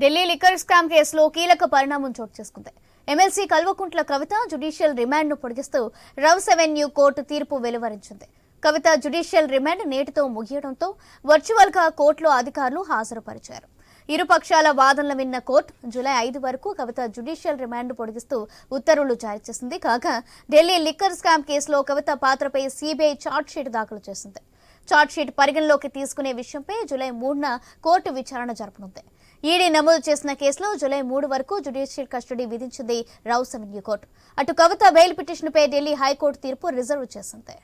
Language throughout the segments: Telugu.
ఢిల్లీ లిక్కర్ స్కామ్ కేసులో కీలక పరిణామం చోటు చేసుకుంది. ఎమ్మెల్సీ కల్వకుంట్ల కవిత జ్యుడిషియల్ రిమాండ్ను పొడిగిస్తూ రౌస్ అవెన్యూ కోర్టు తీర్పు వెలువరించింది. కవిత జ్యుడిషియల్ రిమాండ్ నేటితో ముగియడంతో వర్చువల్గా కోర్టులో అధికారులు హాజరుపరిచారు. ఇరుపక్షాల వాదనలు విన్న కోర్టు జూలై ఐదు వరకు కవిత జ్యుడిషియల్ రిమాండ్ పొడిగిస్తూ ఉత్తర్వులు జారీ చేసింది. కాగా ఢిల్లీ లిక్కర్ స్కామ్ కేసులో కవిత పాత్రపై సీబీఐ ఛార్జ్షీట్ దాఖలు చేసింది. ఛార్జ్షీట్ పరిగణలోకి తీసుకునే విషయంపై జూలై మూడున కోర్టు విచారణ జరపనుంది. ఈడీ నమోదు చేసిన కేసులో జూలై మూడు వరకు జుడిషియల్ కస్టడీ విధించింది రౌస్ అవెన్యూ కోర్టు అటు కవిత బెయిల్ పిటిషన్పై ఢిల్లీ హైకోర్టు తీర్పు రిజర్వ్ చేసింది.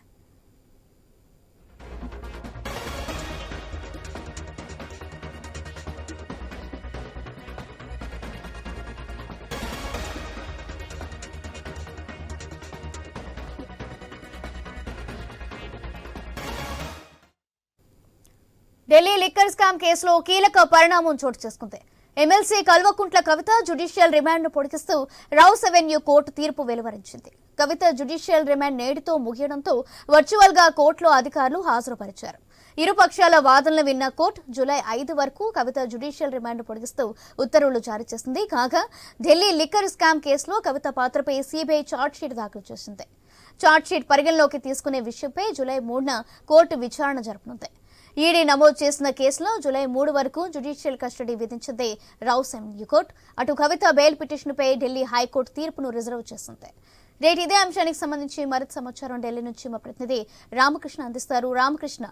ఢిల్లీ లిక్కర్ స్కామ్ కేసులో కీలక పరిణామం చోటు చేసుకుంది. ఎమ్మెల్సీ కల్వకుంట్ల కవిత జ్యుడిషియల్ రిమాండ్ను పొడిగిస్తూ రౌస్ అవెన్యూ కోర్టు తీర్పు వెలువరించింది. కవిత జ్యుడిషియల్ రిమాండ్ నేటితో ముగియడంతో వర్చువల్గా కోర్టులో అధికారులు హాజరుపరిచారు. ఇరు పక్షాల వాదనలు విన్న కోర్టు జూలై ఐదు వరకు కవిత జ్యుడిషియల్ రిమాండ్ పొడిగిస్తూ ఉత్తర్వులు జారీ చేసింది. కాగా ఢిల్లీ లిక్కర్ స్కామ్ కేసులో కవిత పాత్రపై సీబీఐ ఛార్జ్షీట్ దాఖలు చేసింది. ఛార్జ్షీట్ పరిగణలోకి తీసుకునే విషయంపై జూలై మూడున కోర్టు విచారణ జరపనుంది. ఈడీ నమోదు చేసిన కేసులో జూలై మూడు వరకు జ్యుడిషియల్ కస్టడీ విధించింది రౌస్ ఎంయూ కోర్టు అటు కవిత బెయిల్ పిటిషన్పై ఢిల్లీ హైకోర్టు తీర్పును రిజర్వ్ చేసింది. రేటు ఇదే అంశానికి సంబంధించి మరింత సమాచారం ఢిల్లీ నుంచి మా ప్రతినిధి రామకృష్ణ అందిస్తారు. రామకృష్ణ.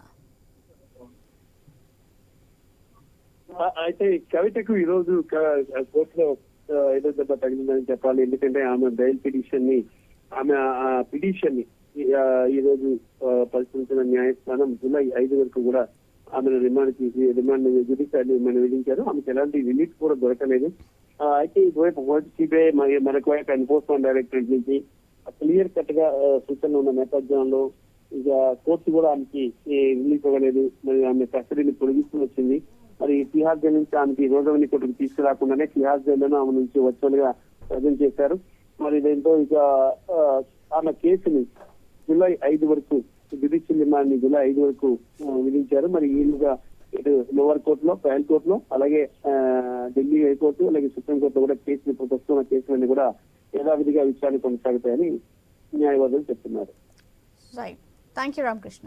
అయితే కవితకు ఈ రోజు కోర్టులో ఏదో దెబ్బ తగిలిందని చెప్పాలి. ఎందుకంటే ఆమె బెయిల్ పిటిషన్ని ఆమె పిటిషన్ని ఈ- రోజు పరిశీలించిన న్యాయస్థానం జూలై ఐదు వరకు కూడా ఆమెను రిమాండ్ తీసి రిమాండ్ జుడిషియల్ రిమాండ్ విధించారు. ఆమెకు ఎలాంటి రిలీఫ్ కూడా దొరకలేదు. అయితే ఇటువైపు సిబిఐ మరి మరొక వైపు ఎన్ఫోర్స్మెంట్ డైరెక్టరేట్ నుంచి క్లియర్ కట్గా సూచనలు ఉన్న నేపథ్యంలో ఇక కోర్టు కూడా ఆమెకి రిలీఫ్ ఇవ్వలేదు. మరి ఆమె కస్టడీని పొడిగిస్తూ వచ్చింది. మరి తిహార్ జైలు నుంచి ఆమెకి రోజవని కోర్టుకు తీసుకురాకుండానే తిహార్ జైల్లోనే ఆమె నుంచి వర్చువల్గా ప్రజెంట్ చేశారు. మరి దీంతో ఇక ఆ, ఆమె కేసుని జూలై ఐదు వరకు జ్యుడిషియల్ రిమాండ్ జులై జూలై ఐదు వరకు విధించారు. మరి ఈలుగా ఇటు లోవర్ కోర్టులో ట్రయల్ కోర్టులో అలాగే ఆ, ఢిల్లీ హైకోర్టు అలాగే సుప్రీంకోర్టులో కూడా కేసులు ఇప్పుడు ప్రస్తుతం కేసులన్నీ కూడా యథావిధిగా విచారణ కొనసాగుతాయని న్యాయవాదులు చెప్తున్నారు. Right thank you Ramakrishna